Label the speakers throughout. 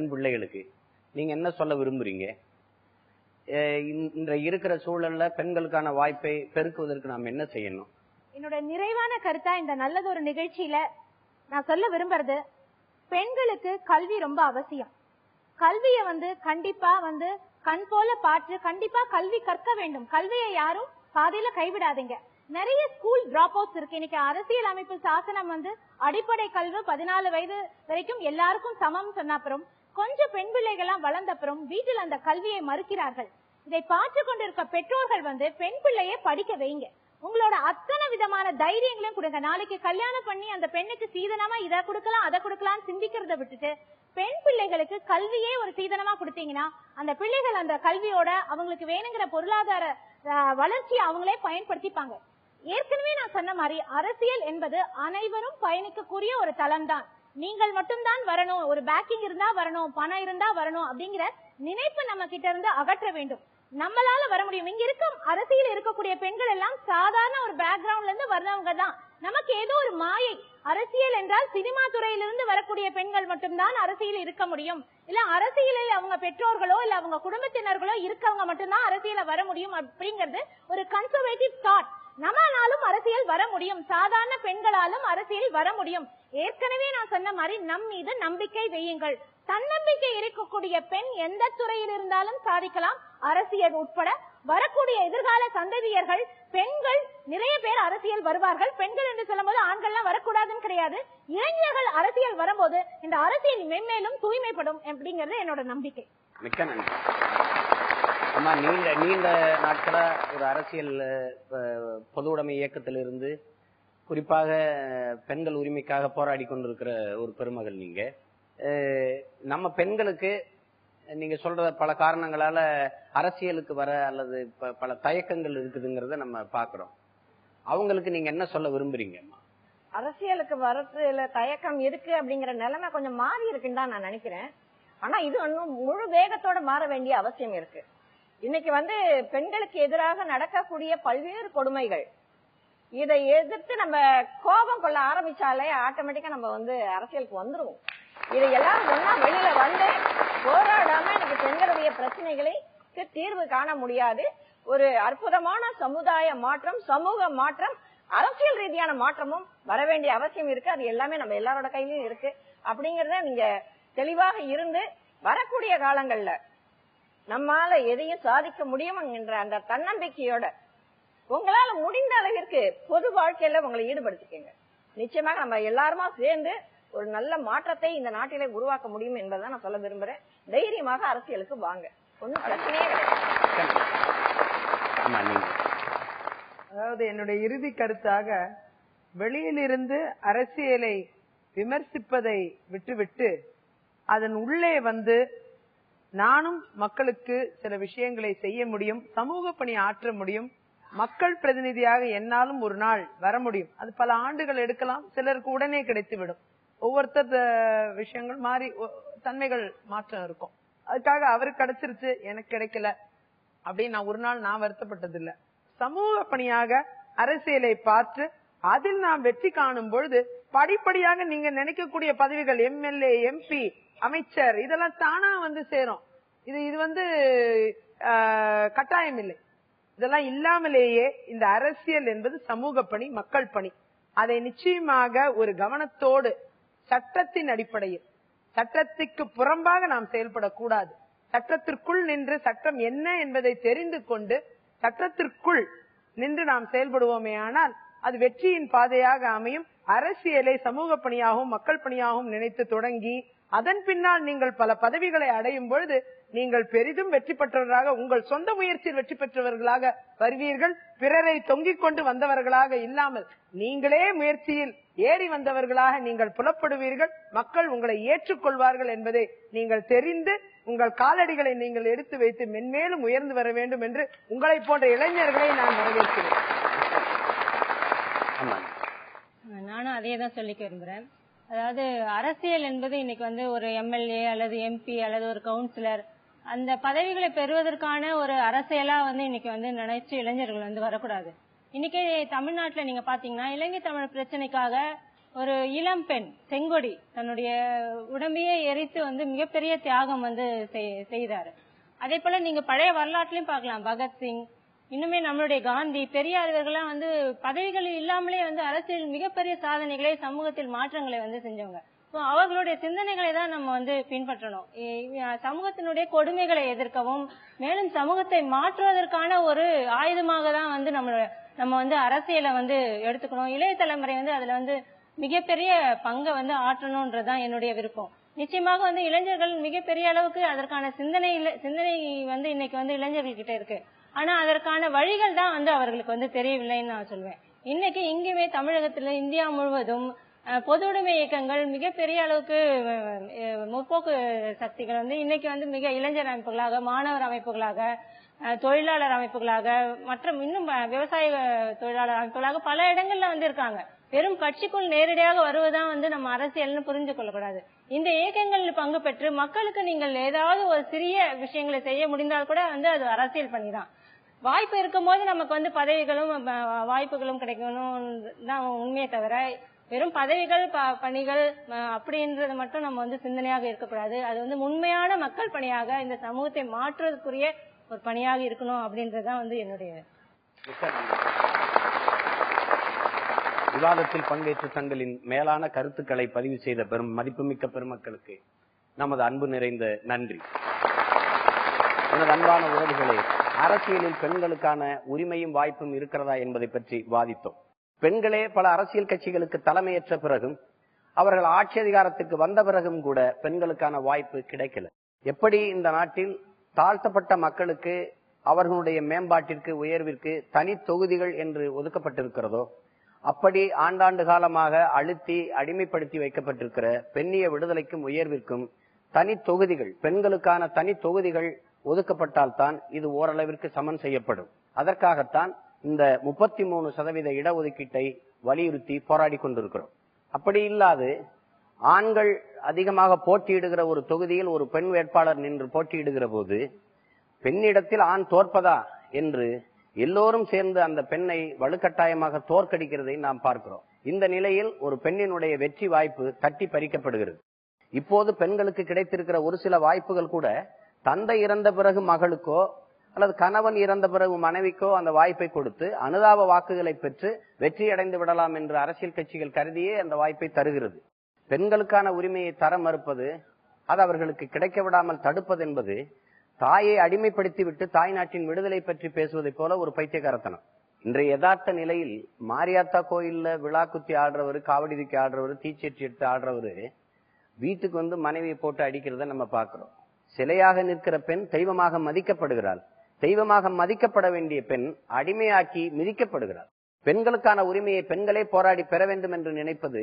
Speaker 1: பெண் பிள்ளைகளுக்கு. நீங்க என்ன சொல்ல விரும்புறீங்க? அஹ் இன்றைய இருக்கிற சூழல்ல பெண்களுக்கான வாய்ப்பை பெருக்குவதற்கு நாம் என்ன செய்யணும்?
Speaker 2: என்னோட நிறைவான கருத்தா இந்த நல்லதொரு நிகழ்ச்சியில நான் சொல்ல விரும்புறது பெண்களுக்கு கல்வி ரொம்ப அவசியம். கல்வியை வந்து கண்டிப்பா வந்து கண் போல பார்த்து கண்டிப்பா கல்வி கற்க வேண்டும். கல்வியை யாரும் பாதையில கைவிடாதீங்க. நிறைய ஸ்கூல் டிராப் அவுட்ஸ் இருக்கு. இன்னைக்கு அரசியல் அமைப்பு சாசனம் வந்து அடிப்படை கல்வி பதினாலு வயது வரைக்கும் எல்லாருக்கும் சமம் சொன்ன அப்புறம் கொஞ்சம் பெண் பிள்ளைகள்லாம் வளர்ந்த அப்புறம் வீட்டில் அந்த கல்வியை மறுக்கிறார்கள். இதை பார்த்து கொண்டிருக்க பெற்றோர்கள் வந்து பெண் பிள்ளையே படிக்க வைங்க. உங்களோட அத்தனை விதமான தைரியங்களையும் கொடுங்க. நாளைக்கு கல்யாணம் பண்ணி அந்த பெண்ணுக்கு சீதனமா இதை கொடுக்கலாம் அதை கொடுக்கலாம் சிந்திக்கிறத விட்டுட்டு பெண் பிள்ளைகளுக்கு கல்வியே ஒரு சீதனமா கொடுத்தீங்கன்னா அந்த பிள்ளைகள் அந்த கல்வியோட அவங்களுக்கு வேணுங்கிற பொருளாதார வளர்ச்சியை அவங்களே பயன்படுத்திப்பாங்க. ஏற்கனவே நான் சொன்ன மாதிரி அரசியல் என்பது அனைவரும் பயணிக்கக்கூடிய ஒரு தளம்தான். நீங்கள் மட்டும்தான் வரணும். ஒரு பேக்கிங் இருந்தா வரணும். பணம் இருந்தா வரணும் அப்படிங்கிற நினைப்பு நம்ம கிட்ட இருந்து அகற்ற வேண்டும். நம்மளால வர முடியும். இங்க இருக்க அரசியல் இருக்கக்கூடிய பெண்கள் எல்லாம் சாதாரண ஒரு பேக்ரவுண்ட்ல இருந்து வர்றவங்க தான். நமக்கு ஏதோ ஒரு மாயை. அரசியல் என்றால் சினிமா துறையிலிருந்து வரக்கூடிய பெண்கள் மட்டும்தான் அரசியல் இருக்க முடியும். இல்ல அரசியலில் அவங்க பெற்றோர்களோ இல்ல அவங்க குடும்பத்தினர்களோ இருக்கவங்க மட்டும்தான் அரசியல வர முடியும் அப்படிங்கிறது ஒரு கன்சர்வேட்டிவ் தாட் நம்மளாலும் அரசியல் வர முடியும். சாதாரண பெண்களாலும் அரசியல் வர முடியும். ஏற்கனவே நான் சொன்ன மாதிரி நம் மீது நம்பிக்கை வையுங்கள். தன்னம்பிக்கை இருக்கக்கூடிய பெண் எந்த துறையில் இருந்தாலும் சாதிக்கலாம். அரசியல் உட்பட வரக்கூடிய எதிர்கால சந்ததியர்கள் பெண்கள் நிறைய பேர் அரசியல் வருவார்கள். பெண்கள் என்று சொல்லும்போது ஆண்கள்லாம் வரக்கூடாதுன்னு கிடையாது. இளைஞர்கள் அரசியல் வரும்போது இந்த அரசியல் மென்மேலும் தூய்மைப்படும் அப்படிங்கிறது என்னோட நம்பிக்கை.
Speaker 1: மிக்க நன்றி. அம்மா நீண்ட நீண்ட நாட்களா ஒரு அரசியல் பொது உடைமை இயக்கத்திலிருந்து குறிப்பாக பெண்கள் உரிமைக்காக போராடி கொண்டிருக்கிற ஒரு பெருமகள் நீங்க. நம்ம பெண்களுக்கு நீங்க சொல்ற பல காரணங்களால அரசியலுக்கு வர அல்லது பல தயக்கங்கள் இருக்குதுங்கிறத நம்ம பாக்குறோம். அவங்களுக்கு நீங்க என்ன சொல்ல விரும்புறீங்கம்மா
Speaker 3: அரசியலுக்கு வரதுல தயக்கம் இருக்கு அப்படிங்கிற நிலைமை கொஞ்சம் மாறி இருக்குன்னு தான் நான் நினைக்கிறேன். ஆனா இது இன்னும் முழு வேகத்தோட மாற வேண்டிய அவசியம் இருக்கு. இன்னைக்கு வந்து பெண்களுக்கு எதிராக நடக்கக்கூடிய பல்வேறு கொடுமைகள். இதை எதிர்த்து நம்ம கோபம் கொள்ள ஆரம்பிச்சாலே ஆட்டோமேட்டிக்கா நம்ம வந்து அரசியலுக்கு வந்துருவோம். இதை எல்லாரும் ஒன்னா வெளியில வந்து போராடாம இன்னைக்கு பெண்களுடைய பிரச்சனைகளுக்கு தீர்வு காண முடியாது. ஒரு அற்புதமான சமுதாய மாற்றம் சமூக மாற்றம் அரசியல் ரீதியான மாற்றமும் வர வேண்டிய அவசியம் இருக்கு. அது எல்லாமே நம்ம எல்லாரோட கையிலயும் இருக்கு. அப்படிங்கறத நீங்க தெளிவாக இருந்து வரக்கூடிய காலங்கள்ல நம்மால எதையும் சாதிக்க முடியும் என்ற அந்த தன்னம்பிக்கையோட உங்களால முடிந்த அளவிற்கு பொது வாழ்க்கையில உங்களை ஈடுபடுத்திக்கங்க. நிச்சயமாக நம்ம எல்லாருமா சேர்ந்து ஒரு நல்ல மாற்றத்தை இந்த நாட்டிலே உருவாக்க முடியும் என்பதை நான் சொல்ல விரும்புறேன். தைரியமாக அரசியலுக்கு வாங்க. ஒன்னும் பிரச்சனையே கிடையாது.
Speaker 4: அதாவது என்னுடைய இறுதி கருத்தாக வெளியிலிருந்து அரசியலை விமர்சிப்பதை விட்டுவிட்டு அதன் உள்ளே வந்து நானும் மக்களுக்கு சில விஷயங்களை செய்ய முடியும் சமூக பணி ஆற்ற முடியும் மக்கள் பிரதிநிதியாக என்னாலும் ஒரு நாள் வர முடியும். அது பல ஆண்டுகள் எடுக்கலாம் சிலருக்கு உடனே கிடைத்துவிடும். ஒவ்வொருத்தர் விஷயங்கள் மாறி ஒ- தன்மைகள் மாற்றம் இருக்கும். அதுக்காக அவருக்கு கிடைச்சிருச்சு எனக்கு கிடைக்கல அப்படின்னு நான் ஒரு நாள் நான் வருத்தப்பட்டதில்லை. சமூக பணியாக அரசியலை பார்த்து அதில் நாம் வெற்றி காணும் பொழுது படிப்படியாக நீங்க நினைக்கக்கூடிய பதவிகள் எம்எல்ஏ எம்பி அமைச்சர் இதெல்லாம் தானா வந்து சேரும். இது இது வந்து கட்டாயம் இல்லை. இதெல்லாம் இல்லாமலேயே இந்த அரசியல் என்பது சமூக பணி மக்கள் பணி. அதை நிச்சயமாக ஒரு கவனத்தோடு சட்டத்தின் அடிப்படையில் சட்டத்துக்கு புறம்பாக நாம் செயல்படக்கூடாது. சட்டத்திற்குள் நின்று சட்டம் என்ன என்பதை தெரிந்து கொண்டு சட்டத்திற்குள் நின்று நாம் செயல்படுவோமே ஆனால் அது வெற்றியின் பாதையாக அமையும். அரசியலை சமூக பணியாகவும் மக்கள் பணியாகவும் நினைத்து தொடங்கி அதன் பின்னால் நீங்கள் பல பதவிகளை அடையும் பொழுது நீங்கள் பெரிதும் வெற்றி பெற்றவர்களாக உங்கள் சொந்த முயற்சியில் வெற்றி பெற்றவர்களாக வருவீர்கள். பிறரை தொங்கிக் கொண்டு வந்தவர்களாக இல்லாமல் நீங்களே முயற்சியில் ஏறி வந்தவர்களாக நீங்கள் புலப்படுவீர்கள். மக்கள் உங்களை ஏற்றுக்கொள்வார்கள் என்பதை நீங்கள் தெரிந்து உங்கள் காலடிகளை நீங்கள் எடுத்து வைத்து மென்மேலும் உயர்ந்து வர வேண்டும் என்று உங்களை போன்ற இளைஞர்களை நான் வரவேற்கிறேன்.
Speaker 5: நானும் அதே தான் சொல்லிக்க விரும்புறேன் அதாவது அரசியல் என்பது இன்னைக்கு வந்து ஒரு எம்எல்ஏ அல்லது எம்பி அல்லது ஒரு கவுன்சிலர் அந்த பதவிகளை பெறுவதற்கான ஒரு அரசியலா வந்து இன்னைக்கு வந்து நினைச்சு இளைஞர்கள் வந்து வரக்கூடாது. இன்னைக்கு தமிழ்நாட்டுல நீங்க பாத்தீங்கன்னா இலங்கை தமிழ் பிரச்சனைக்காக ஒரு இளம் பெண் செங்கொடி தன்னுடைய உடம்பையே எரித்து வந்து மிகப்பெரிய தியாகம் வந்து செய்- செய்தாரு. அதே போல நீங்க பழைய வரலாற்றுலயும் பார்க்கலாம். பகத்சிங் இன்னுமே நம்மளுடைய காந்தி பெரியார் இவர்கள்லாம் வந்து பதவிகள் இல்லாமலே வந்து அரசியல் மிகப்பெரிய சாதனைகளை சமூகத்தில் மாற்றங்களை வந்து செஞ்சவங்க. அவர்களுடைய சிந்தனைகளை தான் நம்ம வந்து பின்பற்றணும். சமூகத்தினுடைய கொடுமைகளை எதிர்க்கவும் மேலும் சமூகத்தை மாற்றுவதற்கான ஒரு ஆயுதமாக தான் வந்து நம்ம நம்ம வந்து அரசியலை வந்து எடுத்துக்கணும். இளைய தலைமுறை வந்து அதுல வந்து மிகப்பெரிய பங்கை வந்து ஆற்றணும்ன்றதுதான் என்னுடைய விருப்பம். நிச்சயமாக வந்து இளைஞர்கள் மிகப்பெரிய அளவுக்கு அதற்கான சிந்தனை சிந்தனை வந்து இன்னைக்கு வந்து இளைஞர்கள் கிட்ட இருக்கு. ஆனா அதற்கான வழிகள் தான் வந்து அவர்களுக்கு வந்து தெரியவில்லைன்னு நான் சொல்வேன். இன்னைக்கு இங்குமே தமிழகத்துல இந்தியா முழுவதும் பொதுவுடைமை பொது உடைமை இயக்கங்கள் மிகப்பெரிய அளவுக்கு முற்போக்கு சக்திகள் வந்து இன்னைக்கு வந்து மிக இளைஞர் அமைப்புகளாக மாணவர் அமைப்புகளாக தொழிலாளர் அமைப்புகளாக மற்றும் இன்னும் விவசாய தொழிலாளர் அமைப்புகளாக பல இடங்கள்ல வந்து இருக்காங்க. வெறும் கட்சிக்குள் நேரடியாக வருவதுதான் வந்து நம்ம அரசியல்னு புரிஞ்சு கொள்ளக்கூடாது. இந்த இயக்கங்களில் பங்கு பெற்று மக்களுக்கு நீங்கள் ஏதாவது ஒரு சிறிய விஷயங்களை செய்ய முடிந்தால் கூட வந்து அது அரசியல் பண்ணிதான் வாய்ப்பு இருக்கும்போது நமக்கு வந்து பதவிகளும் வாய்ப்புகளும் கிடைக்கணும் தான் உண்மையை தவிர வெறும் பதவிகள் ப- பணிகள் அப்படின்றது மட்டும் நம்ம வந்து சிந்தனையாக இருக்கக்கூடாது. அது வந்து உண்மையான மக்கள் பணியாக இந்த சமூகத்தை மாற்றுவதற்குரிய ஒரு பணியாக இருக்கணும் அப்படின்றதுதான் வந்து என்னுடைய
Speaker 1: விவாதத்தில் பங்கேற்று தங்களின் மேலான கருத்துக்களை பதிவு செய்த பெரும் மதிப்புமிக்க பெருமக்களுக்கு நமது அன்பு நிறைந்த நன்றி. எனது அன்பான உறவுகளே அரசியலில் பெண்களுக்கான உரிமையும் வாய்ப்பும் இருக்கிறதா என்பதை பற்றி வாதித்தோம். பெண்களே பல அரசியல் கட்சிகளுக்கு தலைமையேற்ற பிறகும் அவர்கள் ஆட்சி அதிகாரத்துக்கு வந்த பிறகும் கூட பெண்களுக்கான வாய்ப்பு கிடைக்கல. எப்படி இந்த நாட்டில் தாழ்த்தப்பட்ட மக்களுக்கு அவர்களுடைய மேம்பாட்டிற்கு உயர்விற்கு தனி தொகுதிகள் என்று ஒதுக்கப்பட்டிருக்கிறதோ அப்படி ஆண்டாண்டு காலமாக அழுத்தி அடிமைப்படுத்தி வைக்கப்பட்டிருக்கிற பெண்ணிய விடுதலைக்கும் உயர்விற்கும் தனி தொகுதிகள் பெண்களுக்கான தனி தொகுதிகள் ஒதுக்கப்பட்டால்தான் இது ஓரளவிற்கு சமன் செய்யப்படும். அதற்காகத்தான் இந்த முப்பத்தி மூணு சதவீத இடஒதுக்கீட்டை வலியுறுத்தி போராடி கொண்டிருக்கிறோம். அப்படி இல்லாது ஆண்கள் அதிகமாக போட்டியிடுகிற ஒரு தொகுதியில் ஒரு பெண் வேட்பாளர் நின்று போட்டியிடுகிற போது பெண்ணிடத்தில் ஆண் தோற்பதா என்று எல்லோரும் சேர்ந்து அந்த பெண்ணை வலுக்கட்டாயமாக தோற்கடிக்கிறதை நாம் பார்க்கிறோம். இந்த நிலையில் ஒரு பெண்ணினுடைய வெற்றி வாய்ப்பு தட்டி பறிக்கப்படுகிறது. இப்போது பெண்களுக்கு கிடைத்திருக்கிற ஒரு சில வாய்ப்புகள் கூட தந்தை இறந்த பிறகு மகளுக்கோ அல்லது கணவன் இறந்த பிறகு மனைவிக்கோ அந்த வாய்ப்பை கொடுத்து அனுதாப வாக்குகளை பெற்று வெற்றி அடைந்து விடலாம் என்று அரசியல் கட்சிகள் கருதியே அந்த வாய்ப்பை தருகிறது. பெண்களுக்கான உரிமையை தர மறுப்பது அது அவர்களுக்கு கிடைக்க விடாமல் தடுப்பது என்பது தாயை அடிமைப்படுத்தி விட்டு தாய் நாட்டின் விடுதலை பற்றி பேசுவதைப் போல ஒரு பைத்தியகாரத்தனம் இன்றைய யதார்த்த நிலையில் மாரியாத்தா கோயில்ல விழா குத்தி ஆடுறவர் காவடிதிக்கு ஆடுறவர் தீச்சட்டி எடுத்து ஆடுறவர் வீட்டுக்கு வந்து மனைவியை போட்டு அடிக்கிறத நம்ம பார்க்கிறோம். சிலையாக நிற்கிற பெண் தெய்வமாக மதிக்கப்படுகிறாள். தெய்வமாக மதிக்கப்பட வேண்டிய பெண் அடிமையாக்கி மிதிக்கப்படுகிறாள். பெண்களுக்கான உரிமையை பெண்களே போராடி பெற வேண்டும் என்று நினைப்பது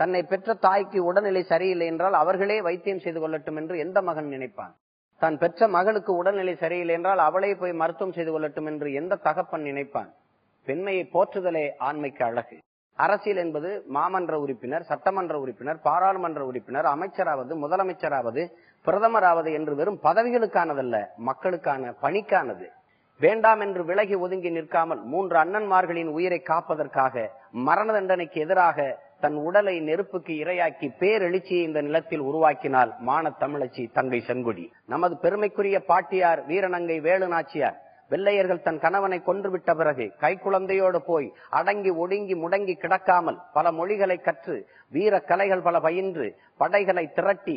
Speaker 1: தன்னை பெற்ற தாய்க்கு உடல்நிலை சரியில்லை என்றால் அவர்களே வைத்தியம் செய்து கொள்ளட்டும் என்று எந்த மகன் நினைப்பான்? தான் பெற்ற மகளுக்கு உடல்நிலை சரியில்லை என்றால் அவளே போய் மருத்துவம் செய்து கொள்ளட்டும் என்று எந்த தகப்பன் நினைப்பான்? பெண்மையை போற்றுதலே ஆண்மைக்கு அழகு. அரசியல் என்பது மாமன்ற உறுப்பினர் சட்டமன்ற உறுப்பினர் பாராளுமன்ற உறுப்பினர் அமைச்சராவது முதலமைச்சராவது பிரதமராவது என்று வெறும் பதவிகளுக்கானதல்ல மக்களுக்கான பணிக்கானது. வேண்டாம் என்று விலகி ஒதுங்கி நிற்காமல் மூன்று அண்ணன்மார்களின் உயிரை காப்பதற்காக மரண தண்டனைக்கு எதிராக தன் உடலை நெருப்புக்கு இரையாக்கி பேரெழுச்சியை இந்த நிலத்தில் உருவாக்கினால் மான தமிழச்சி தங்கை செங்கொடி. நமது பெருமைக்குரிய பாட்டியார் வீரநங்கை வேலு நாச்சியார் வெள்ளையர்கள் தன் கணவனை கொன்றுவிட்ட பிறகு கைக்குழந்தையோடு போய் அடங்கி ஒடுங்கி முடங்கி கிடக்காமல் பல மொழிகளை கற்று வீர கலைகள் பல பயின்று படைகளை திரட்டி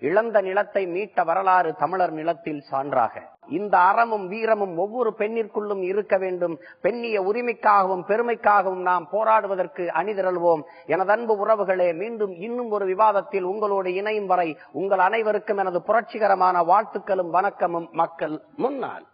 Speaker 1: இழந்த நிலத்தை மீட்ட வரலாறு தமிழர் நிலத்தில் சான்றாக. இந்த அறமும் வீரமும் ஒவ்வொரு பெண்ணிற்குள்ளும் இருக்க வேண்டும். பெண்ணிய உரிமைக்காகவும் பெருமைக்காகவும் நாம் போராடுவதற்கு அணிதிரள்வோம். எனது அன்பு உறவுகளே மீண்டும் இன்னும் ஒரு விவாதத்தில் உங்களோடு இணையும் வரை உங்கள் அனைவருக்கும் எனது புரட்சிகரமான வாழ்த்துக்களும் வணக்கமும் மக்கள் முன்னால்.